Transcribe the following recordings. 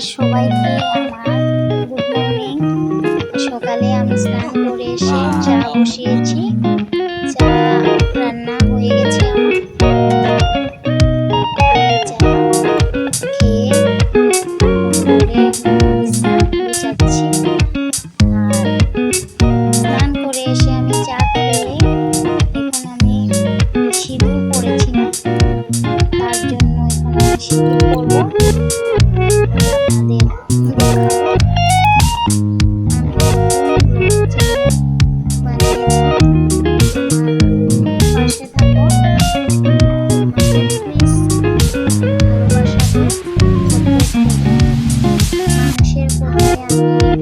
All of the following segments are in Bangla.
সবাইকে আমার গুড মর্নিং। সকালে আমি স্নান করে এসে চা বসিয়েছি।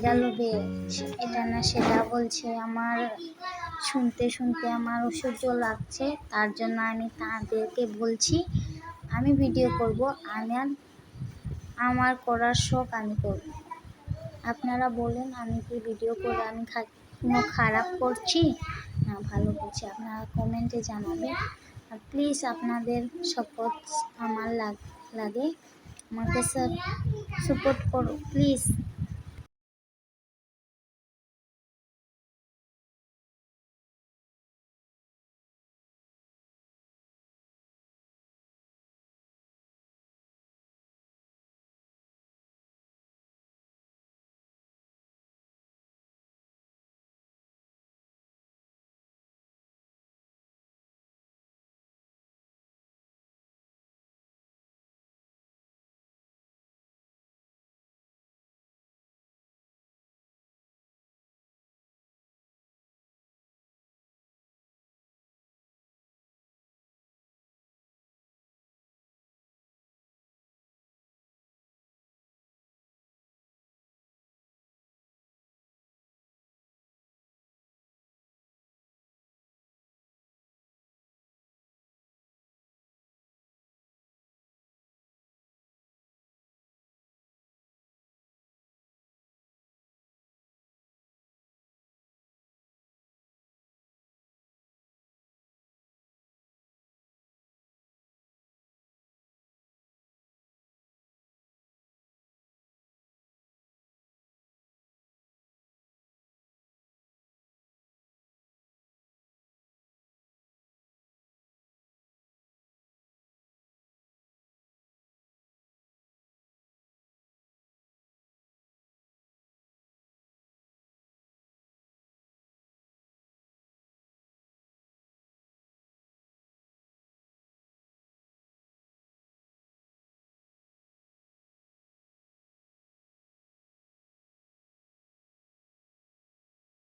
ভাইরাল হবে, এটা না সেটা বলছে আমার, শুনতে শুনতে আমার অসহ্য লাগছে, তার জন্য আমি তাদেরকে বলছি, আমি ভিডিও করব আমার আমার করার শখ আমি করব। আপনারা বলেন, আমি কি ভিডিও করে আমি কোনো খারাপ করছি? না, ভালো করছি। আপনারা কমেন্টে জানাবেন। আর প্লিজ আপনাদের সাপোর্ট আমার লাগে আমাকে স্যার সাপোর্ট করো প্লিজ